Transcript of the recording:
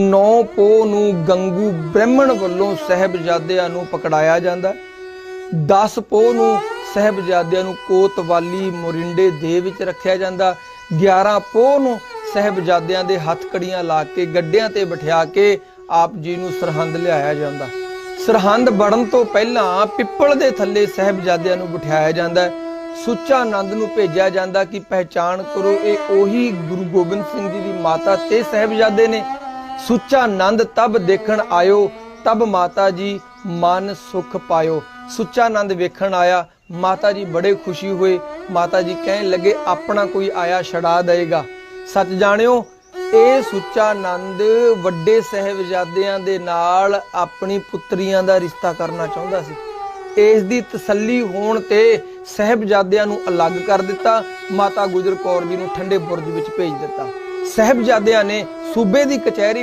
9 ਪੋ ਨੂੰ ਗੰਗੂ ਬ੍ਰਾਹਮਣ ਵੱਲੋਂ ਸਹਿਬਜ਼ਾਦਿਆਂ ਨੂੰ ਪਕੜਾਇਆ ਜਾਂਦਾ 10 ਪੋ ਨੂੰ ਸਹਿਬਜ਼ਾਦਿਆਂ ਨੂੰ ਕੋਤਵਾਲੀ ਮੋਰਿੰਡੇ ਦੇ ਵਿੱਚ ਰੱਖਿਆ ਜਾਂਦਾ 11 ਪੋ ਨੂੰ ਸਹਿਬਜ਼ਾਦਿਆਂ ਦੇ ਹੱਥ ਲਾ ਕੇ, ਗੱਡਿਆਂ ਤੇ ਬਿਠਾ ਕੇ ਆਪ ਜੀ ਨੂੰ ਸਰਹੰਦ ਲਿਆਇਆ ਜਾਂਦਾ ਸਰਹੰਦ ਵੜਨ ਤੋਂ ਪਹਿਲਾਂ ਪਿੱਪਲ ਦੇ ਥੱਲੇ ਸਹਿਬਜ਼ਾਦਿਆਂ ਨੂੰ ਬਿਠਾਇਆ ਜਾਂਦਾ ਹੈ। ਸੁੱਚਾ ਆਨੰਦ ਨੂੰ ਭੇਜਿਆ ਜਾਂਦਾ ਕਿ, ਪਹਿਚਾਣ ਕਰੋ, ਇਹ ਉਹੀ ਗੁਰੂ ਗੋਬਿੰਦ ਸਿੰਘ ਜੀ ਦੀ ਮਾਤਾ ਤੇ ਸਹਿਬਜ਼ਾਦੇ ਨੇ। ਸੁੱਚਾ ਆਨੰਦ ਤਬ ਦੇਖਣ ਆਇਓ, ਤਬ ਮਾਤਾ ਜੀ ਮਨ ਸੁਖ ਪਾਇਓ। ਸੁੱਚਾ ਆਨੰਦ ਵੇਖਣ ਆਇਆ, ਮਾਤਾ ਜੀ ਬੜੇ ਖੁਸ਼ੀ ਹੋਏ। ਮਾਤਾ ਜੀ ਕਹਿਣ ਲੱਗੇ, ਆਪਣਾ ਕੋਈ ਆਇਆ ਛੜਾ ਦੇਗਾ। ਸੱਚ ਜਾਣਿਓ, ਇਹ ਸੁੱਚਾ ਆਨੰਦ ਵੱਡੇ ਸਹਿਬਜ਼ਾਦਿਆਂ ਦੇ ਨਾਲ ਆਪਣੀ ਪੁੱਤਰੀਆਂ ਦਾ ਰਿਸ਼ਤਾ ਕਰਨਾ ਚਾਹੁੰਦਾ ਸੀ। ਇਸ ਦੀ ਤਸੱਲੀ ਹੋਣ ਤੇ ਸਹਿਬਜ਼ਾਦਿਆਂ ਨੂੰ ਅਲੱਗ ਕਰ ਦਿੱਤਾ, ਮਾਤਾ ਗੁਜਰ ਕੌਰ ਜੀ ਨੂੰ ਠੰਡੇ ਬੁਰਜ ਵਿੱਚ ਭੇਜ ਦਿੱਤਾ। ਸਹਿਬਜ਼ਾਦਿਆਂ ਨੇ ਸੂਬੇ ਦੀ ਕਚਹਿਰੀ ਵਿੱਚ